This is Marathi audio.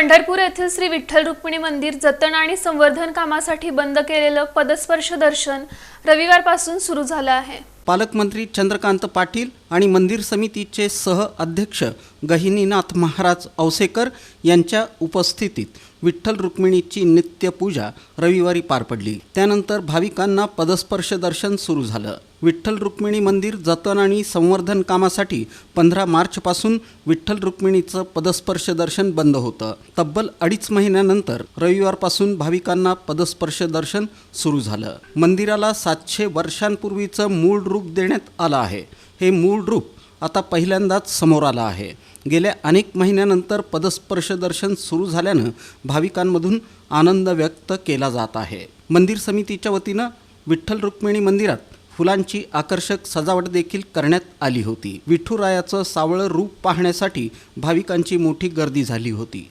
पंढरपूर येथील श्री विठ्ठल रुक्मिणी मंदिर जतन आणि संवर्धन कामासाठी बंद केलेलं पदस्पर्श दर्शन रविवारपासून सुरू झालं आहे. पालकमंत्री चंद्रकांत पाटील आणि मंदिर समितीचे सह अध्यक्ष गहिनीनाथ महाराज औसेकर यांच्या उपस्थितीत विठ्ठल रुक्मिणीची नित्यपूजा रविवारी पार पडली. त्यानंतर भाविकांना पदस्पर्श दर्शन सुरू झालं. विठ्ठल रुक्मिणी मंदिर जतन आणि संवर्धन कामासाठी पंधरा मार्चपासून विठ्ठल रुक्मिणीचं पदस्पर्श दर्शन बंद होतं. तब्बल अडीच महिन्यानंतर रविवारपासून भाविकांना पदस्पर्श दर्शन सुरू झालं. मंदिराला सातशे वर्षांपूर्वीचं मूळ रूप देण्यात आलं आहे. हे मूळ रूप आता पहिल्यांदाच समोर आला आहे. गेल्या अनेक महिन्यानंतर पदस्पर्श दर्शन सुरू झाल्यानं भाविकांमधून आनंद व्यक्त केला जात आहे. मंदिर समितीच्या वतीनं विठ्ठल रुक्मिणी मंदिरात फुलांची आकर्षक सजावट देखील करण्यात आली होती. विठुरायाचं सावळं रूप पाहण्यासाठी भाविकांची मोठी गर्दी झाली होती.